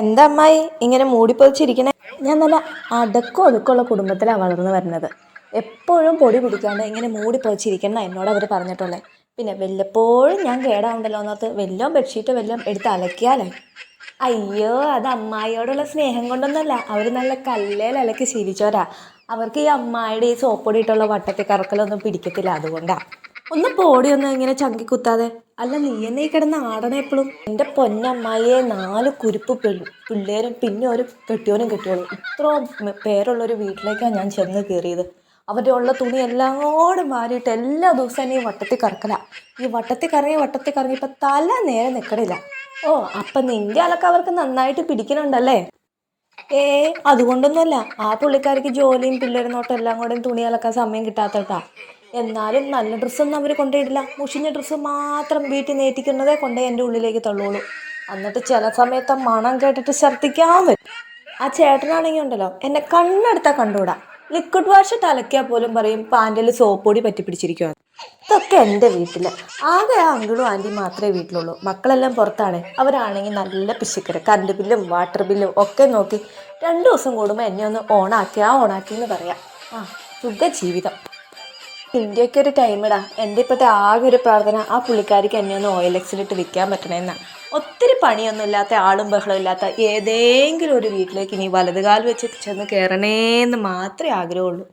എന്താ അമ്മായി ഇങ്ങനെ മൂടിപ്പൊതിച്ചിരിക്കണേ? ഞാൻ നല്ല അടക്കം ഒതുക്കമുള്ള കുടുംബത്തിലാണ് വളർന്നു വരുന്നത്. എപ്പോഴും പൊടി പിടിക്കാണ്ട് ഇങ്ങനെ മൂടി പൊതിച്ചിരിക്കണം എന്നോട് അവർ പറഞ്ഞിട്ടുള്ളത് പിന്നെ വല്ലപ്പോഴും ഞാൻ കേടാവുണ്ടല്ലോ എന്നോർത്ത് വല്ലതും ബെഡ്ഷീറ്റ് വല്ലതും എടുത്ത് അലക്കിയാലേ? അയ്യോ അത് അമ്മായിയോടുള്ള സ്നേഹം കൊണ്ടൊന്നുമല്ല അവർ നല്ല കല്ലേൽ അലക്കി ശീലിച്ചവരാ. അവർക്ക് ഈ അമ്മായിയുടെ ഈ സോപ്പൊടി ഇട്ടുള്ള വട്ടത്തിൽ കറക്കലൊന്നും പിടിക്കത്തില്ല അതുകൊണ്ടാ. ഒന്ന് പോടി ഒന്ന് ഇങ്ങനെ ചങ്കി കുത്താതെ. അല്ല നീ എന്നെ കിടന്ന് ആടണ എപ്പോഴും എന്റെ പൊന്നമ്മയെ നാല് കുരുപ്പ് പിള്ളേരും പിന്നെ ഒരു കെട്ടിയോനും കെട്ടിയോളും. ഇത്ര പേരുള്ള ഒരു വീട്ടിലേക്കാണ് ഞാൻ ചെന്ന് കയറിയത്. അവരുടെ ഉള്ള തുണി എല്ലാം കൂടെ മാറിയിട്ട് എല്ലാ ദിവസവും ഈ വട്ടത്തിൽ കറക്കല. ഈ വട്ടത്തിൽ കറങ്ങി വട്ടത്തിൽ കറങ്ങി ഇപ്പം തല നേരെ നിൽക്കണില്ല ഓ അപ്പം നിന്റെ അലക്ക് അവർക്ക് നന്നായിട്ട് പിടിക്കണുണ്ടല്ലേ? ഏ അതുകൊണ്ടൊന്നുമല്ല. ആ പുള്ളിക്കാരിക്ക് ജോലിയും പിള്ളേരും നോട്ടും എല്ലാം കൂടെയും തുണി അലക്കാൻ സമയം കിട്ടാത്തട്ടാ എന്നാലും നല്ല ഡ്രസ്സൊന്നും അവർ കൊണ്ടുപോയിടില്ല മുഷിഞ്ഞ ഡ്രസ്സ് മാത്രം വീട്ടിൽ നേറ്റിക്കുന്നതേ കൊണ്ടേ എന്റെ ഉള്ളിലേക്ക് തള്ളുള്ളൂ. എന്നിട്ട് ചില സമയത്ത് മണം കേട്ടിട്ട് ശർദ്ദിക്കാൻ വരും ആ ചേട്ടനാണെങ്കിൽ ഉണ്ടല്ലോ എന്നെ കണ്ണെടുത്താൽ കണ്ടുകൂടാ. ലിക്വിഡ് വാഷ് തലക്കിയാൽ പോലും പറയും പാന്റിൽ സോപ്പ് പൊടി പറ്റി പിടിച്ചിരിക്കുവാണ് ഇതൊക്കെ എന്റെ വീട്ടിൽ ആകെ ആ അങ്കിളും ആന്റിയും മാത്രമേ വീട്ടിലുള്ളൂ. മക്കളെല്ലാം പുറത്താണ്. അവരാണെങ്കിൽ നല്ല പിശുക്കര്. കറണ്ട് ബില്ലും വാട്ടർ ബില്ലും ഒക്കെ നോക്കി രണ്ട് ദിവസം കൂടുമ്പോൾ എന്നെ ഒന്ന് ഓണാക്കി ആ ഓണാക്കി എന്ന് പറയാം. ആ സുഖ ജീവിതം ഇന്ത്യയ്ക്ക് ഒരു ടൈമിടാ എന്റെ ഇപ്പോഴത്തെ ആകെ ഒരു പ്രാർത്ഥന ആ പുള്ളിക്കാരിക്ക് എന്നെ ഒന്ന് ഓയിൽ എക്സിലിട്ട് വിൽക്കാൻ പറ്റണമെന്നാണ് ഒത്തിരി പണിയൊന്നും ഇല്ലാത്ത ആളും ബഹളം ഇല്ലാത്ത ഏതെങ്കിലും ഒരു വീട്ടിലേക്ക് ഇനി വലതുകാൽ വെച്ച് ചെന്ന് കയറണേന്ന് മാത്രമേ ആഗ്രഹമുള്ളൂ.